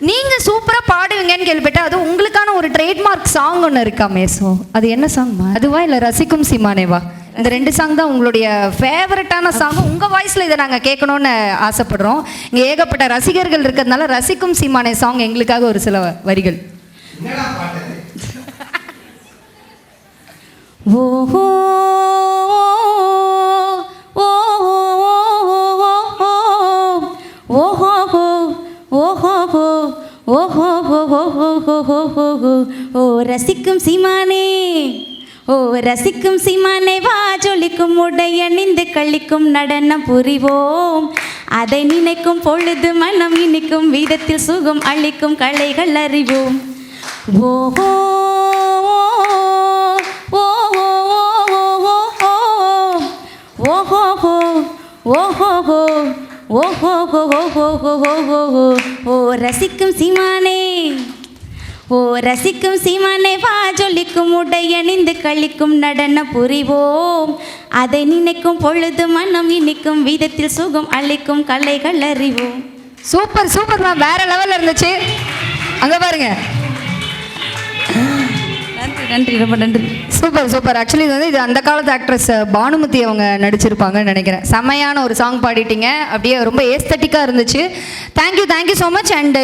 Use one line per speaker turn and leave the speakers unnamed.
நீங்கள் சூப்பராக பாடுவீங்கன்னு கேள்விப்பட்டேன். அது உங்களுக்கான ஒரு ட்ரேட்மார்க் சாங் ஒன்று இருக்காமே ஸோ அது என்ன சாங்மா அதுவா இல்லை ரசிக்கும் சீமானேவா? இந்த ரெண்டு சாங் தான் உங்களுடைய ஃபேவரட்டான சாங் உங்கள் வாய்ஸில் இதை நாங்கள் கேட்கணும்னு ஆசைப்படுறோம். இங்கே ஏகப்பட்ட ரசிகர்கள் இருக்கிறதுனால ரசிக்கும் சீமானே சாங் எங்களுக்காக ஒரு சில வரிகள். ஓஹோ ஓஹோ ஓஹோ ஓஹோ ஓஹோ ஹோ ஹோ ஹோ ஹோ ஹோ ஹோ ஹோ ஓ ரசிக்கும் சீமானே. ஓ ரசிக்கும் சீமானே வா ஜொலிக்கும் உடையணிந்து கழிக்கும் நடனம் புரிவோம். அதை நினைக்கும் பொழுது மனம் இனிக்கும் வீதத்தில் சுகம் அளிக்கும் கலைகள் அறிவோம். ஓஹோ ஓஹோ ஓஹோ ஓஹோ ஓஹோ. ஓஹோ ஓ ரசிக்கும் சீமானே. ஓ ரசிக்கும் சீமானே வா ஜொலிக்கும் உடையணிந்து கழிக்கும் நடன புரிவோம். அதை நினைக்கும் பொழுது மனம் இனிக்கும் வீதத்தில் சுகம் அளிக்கும் கலைகள் அறிவோம். சூப்பர் சூப்பர் மேம் வேற லெவல்ல இருந்துச்சு. அங்க பாருங்க.
நன்றி ரொம்ப நன்றி.
சூப்பர் சூப்பர் ஆக்சுவலி இது வந்து இது அந்த காலத்து ஆக்ட்ரஸ் பானுமதி அவங்க நடிச்சிருப்பாங்கன்னு நினைக்கிறேன். செம்மையான ஒரு சாங் பாடிட்டீங்க. அப்படியே ரொம்ப ஏஸ்தட்டிக்காக இருந்துச்சு. Thank you thank you so much and